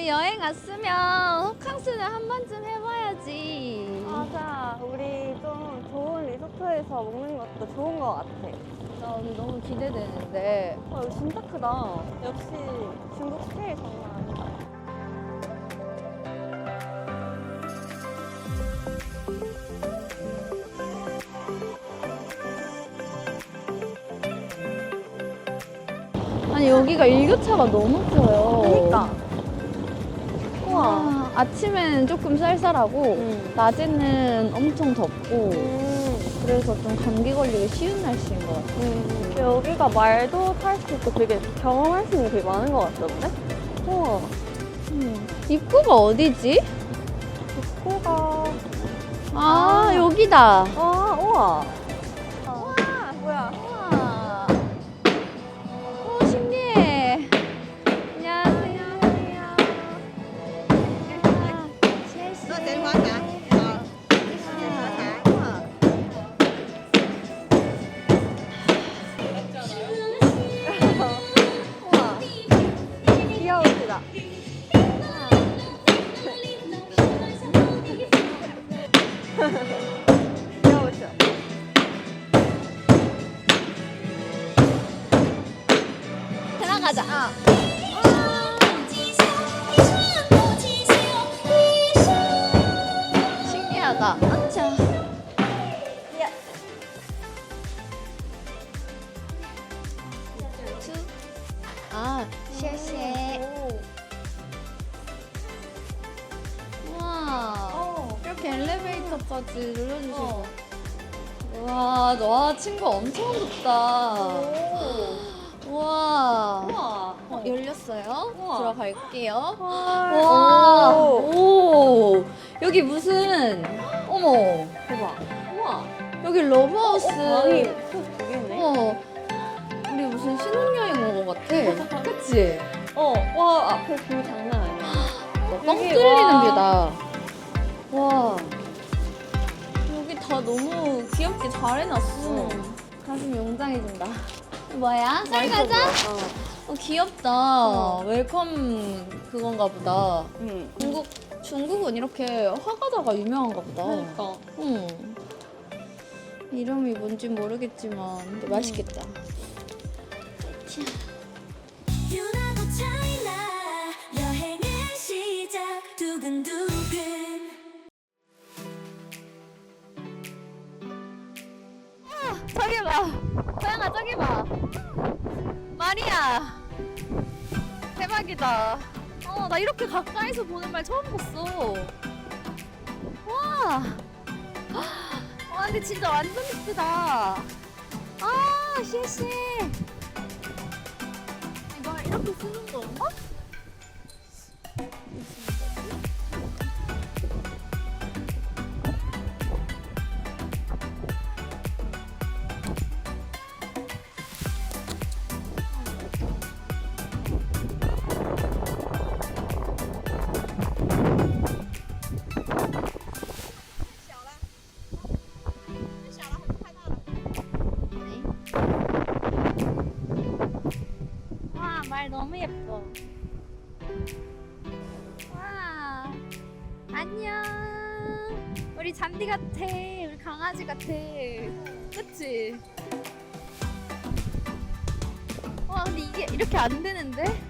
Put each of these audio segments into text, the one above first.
우리 여행 왔으면 호캉스는 한 번쯤 해봐야지. 맞아. 우리 좀 좋은 리조트에서 먹는 것도 좋은 것 같아. 나 오늘 너무 기대되는데. 와, 이거 진짜 크다. 역시 중국 스테일 장난 아니다. 아니 여기가 일교차가 너무 커요. 그니까. 아, 아침에는 조금 쌀쌀하고 음. 낮에는 엄청 덥고 음. 그래서 좀 감기 걸리기 쉬운 날씨인 것 같아요. 음. 여기가 말도 탈 수 있고 되게 경험할 수 있는 게 되게 많은 것 같던데? 우와. 음. 입구가 어디지? 코가. 아, 아. 여기다. 아. 우와. 들어가자. 아. 신기하다. 아차. 눌러주시고. 와, 와, 친구 엄청 좋다. 우와. 우와. 어, 열렸어요? 우와. 들어갈게요. 와. 와, 오. 오, 여기 무슨, 어머, 대박. 우와. 여기 러브하우스. 방이 푹 되겠네. 어, 우리 무슨 신혼여행 온 것 같아. 그치? 어. 와, 앞에 뷰 장난 아니야. 어, 뻥 여기, 뚫리는 와. 뷰다. 와. 다 너무 귀엽게 잘 해놨어. 응. 가슴이 웅장해진다. 뭐야? 쌀 가자? 보여. 어. 어, 귀엽다. 어. 웰컴 그건가 보다. 응. 중국, 중국은 이렇게 화과자가 유명한가 보다. 그러니까. 응. 이름이 뭔지 모르겠지만 근데 맛있겠다. 유나고 차이나 여행의 시작 두근두근 저기 봐. 소영아 저기 봐. 말이야. 대박이다. 어, 나 이렇게 가까이서 보는 말 처음 봤어. 와. 와, 근데 진짜 완전 예쁘다. 아, 시시. 이거 이렇게 쓰는 건가? 너무 예뻐. 와, 안녕. 우리 잔디 같아. 우리 강아지 같아. 그치? 와, 근데 이게 이렇게 안 되는데?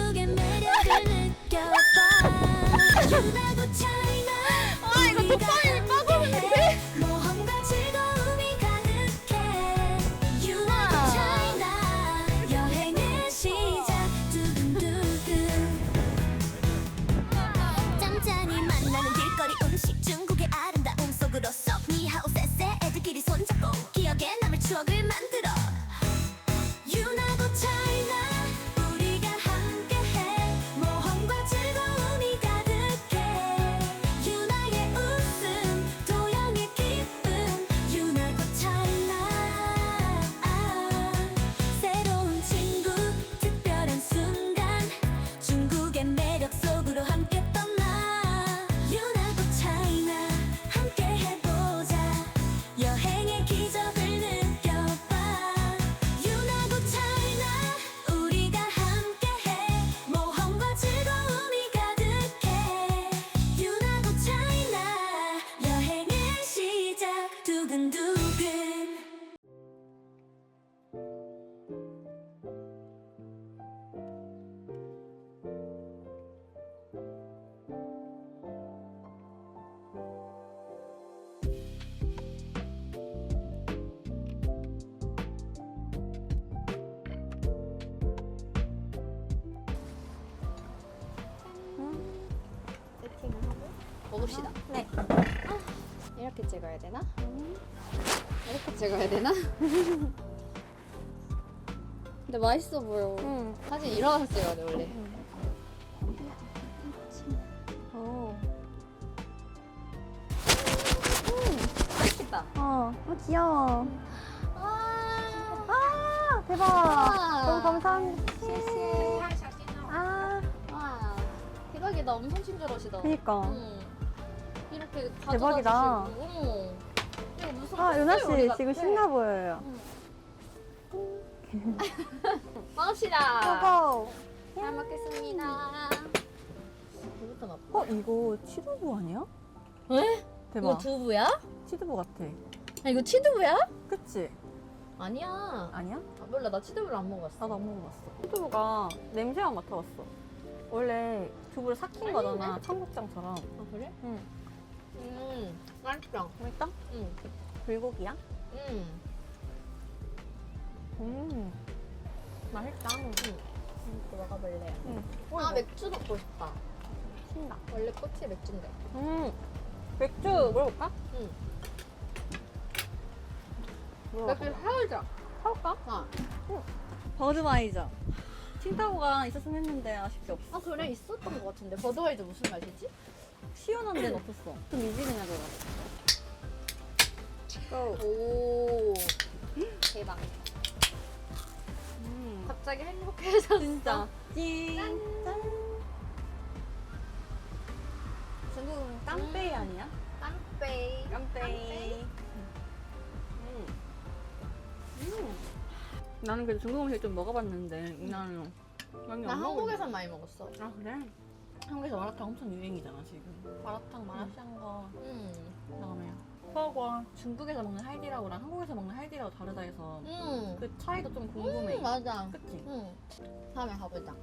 먹읍시다. 네. 이렇게 찍어야 되나? 이렇게 찍어야 되나? 근데 맛있어 보여. 응. 사진 일어나서 찍어야 돼 원래. 오. 맛있다. 어, 어 귀여워. 와. 아, 대박. 와. 너무 감사합니다.谢谢. 아, 와. 대박이다. 엄청 친절하시다. 그니까. 응. 이렇게 가져다 대박이다. 주시고. 어머. 이거 무슨 아, 유나 씨 요리 같아. 지금 신나 보여요. 먹읍시다. 고고. 잘 먹겠습니다. 어, 이거 치두부 아니야? 왜? 대박. 이거 두부야? 치두부 같아. 아, 이거 치두부야? 그치? 아니야. 아니야? 아, 몰라. 나 치두부를 안 먹어봤어. 나도 안 먹어봤어. 치두부가 냄새만 맡아봤어. 원래 두부를 삭힌 거잖아. 청국장처럼. 아, 그래? 응. 음, 맛있다. 맛있다? 응. 불고기야? 음. 음. 맛있다. 응. 이거 먹어볼래. 응. 아, 맥주 먹고 싶다. 신나. 원래 꽃이 맥주인데. 음. 맥주 먹어볼까? 응. 먹어볼까? 맥주 사오자. 사올까? 아. 버드와이저. 틴타고가 있었으면 했는데 아쉽게 없어. 아, 그래? 있었던 것 같은데. 버드와이저 무슨 맛이지? 시원한 데는 없었어. 좀 미지근하더라고. 고. 오. 대박. 음. 갑자기 행복해졌어. 진짜. 찐. 짠. 중국은 깜빼이 아니야? 깜빼이. 깜빼이. 음. 음. 나는 그래도 중국 음식 좀 먹어봤는데 나는 많이 나안 한국에서 많이 먹었어. 아 그래? 한국에서 마라탕 엄청 유행이잖아 지금. 마라탕 마라샹궈 응. 그다음에 허거 중국에서 먹는 하이디라오랑 한국에서 먹는 하이디라오 다르다 해서 응. 그 차이도 좀 궁금해. 응, 맞아. 그치? 응. 다음에 가보자.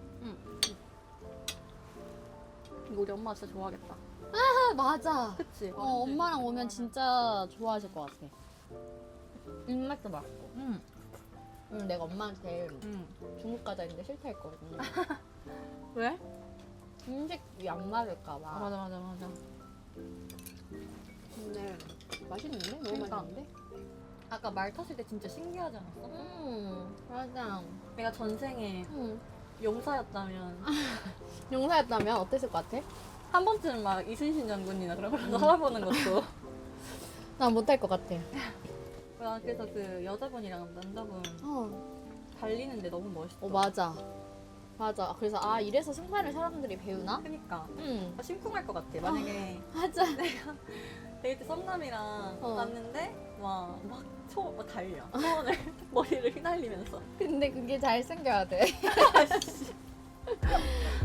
이거 우리 엄마 진짜 좋아하겠다. 아, 맞아. 그치? 어, 엄마랑 오면 진짜 좋아하실 것 같아. 입맛도 맞고. 응. 응, 내가 엄마한테 응. 중국 과자 있는데 싫다 했거든. 왜? 음식이 안 맞을까봐. 아, 맞아 맞아 맞아. 근데 맛있는데? 너무 그러니까. 맛있는데? 아까 말 탔을 때 진짜 신기하지 않았어? 음, 맞아. 내가 전생에 음. 용사였다면 용사였다면 어땠을 것 같아? 한 번쯤은 막 이순신 장군이나 그런 걸로 살아보는 것도. 난 못할 것 같아. 나 그래서 그 여자분이랑 남자분 어. 달리는데 너무 멋있어. 어, 맞아. 맞아. 그래서 아, 이래서 승마를 사람들이 배우나? 그니까. 응. 심쿵할 것 같아. 만약에 맞아. 데이트 썸남이랑 어. 갔는데 막, 막, 초, 막 달려. 초원을 머리를 휘날리면서. 근데 그게 잘 생겨야 돼.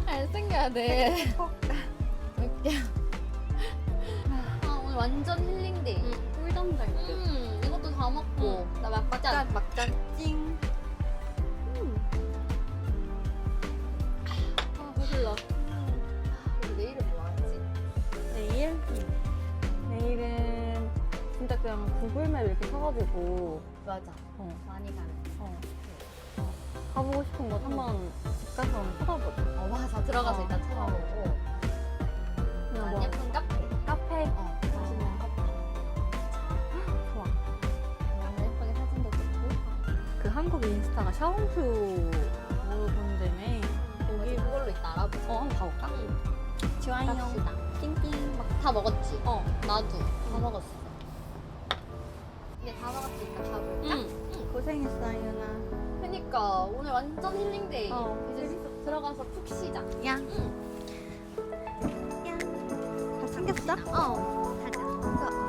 잘 생겨야 돼. 웃겨. 아, 오늘 완전 힐링데이. 꿀잠 잘 듯. 음, 이것도 다 먹고. 나 막잔. 막잔 찡. 그냥 구글맵 이렇게 서가지고 맞아. 어, 많이 가는. 어, 어, 가보고 싶은 곳 한번 집 가서 한번 찾아보자. 어, 맞아. 들어가서 어. 일단 찾아보고. 그냥 뭐 예쁜 카페. 카페 어, 맛있는 커피. 좋아. 너무 예쁘게 사진도 찍고. 그 한국 인스타가 샤워슈 보는데매 여기 그걸로 이따 알아보자. 어 한번 가볼까? 응. 좋아요. 갑시다. 띵띵 막. 다 먹었지? 어. 나도 다 먹었어. 이제 다 먹었으니까 가볼까? 응. 고생했어 유나. 그니까 오늘 완전 힐링데이. 어, 이제. 들어가서 푹 쉬자. 야. 응. 다 챙겼어? 어. 가자.